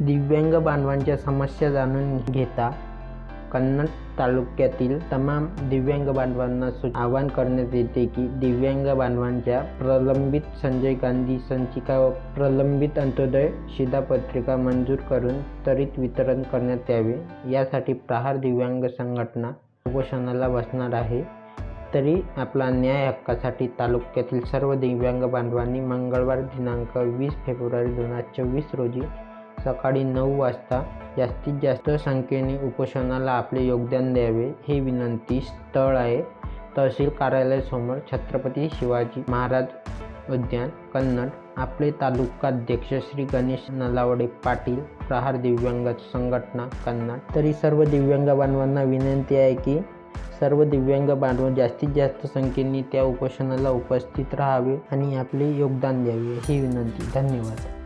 दिव्यांग बांधवांच्या समस्या जाणून घेता कन्नड तालुक्यातील तमाम दिव्यांग बांधवांना सु आवाहन करण्यात येते की दिव्यांग बांधवांच्या प्रलंबित संजय गांधी संचिका व प्रलंबित अंत्योदय शिधापत्रिका मंजूर करून त्वरित वितरण करण्यात यावे. यासाठी प्रहार दिव्यांग संघटना उपोषणाला बसणार आहे. तरी आपला न्याय हक्कासाठी तालुक्यातील सर्व दिव्यांग बांधवांनी मंगळवार दिनांक वीस फेब्रुवारी दोन हजार चोवीस रोजी सकाळी नऊ वाजता जास्तीत जास्त संख्येने उपोषणाला आपले योगदान द्यावे ही विनंती स्थळ आहे. तहसील कार्यालयासमोर छत्रपती शिवाजी महाराज उद्यान कन्नड. आपले तालुकाध्यक्ष श्री गणेश नलावडे पाटील प्रहार दिव्यांग संघटना कन्नड. तरी सर्व दिव्यांग बांधवांना विनंती आहे की सर्व दिव्यांग बांधव जास्तीत जास्त संख्येने त्या उपोषणाला उपस्थित राहावे आणि आपले योगदान द्यावे ही विनंती. धन्यवाद.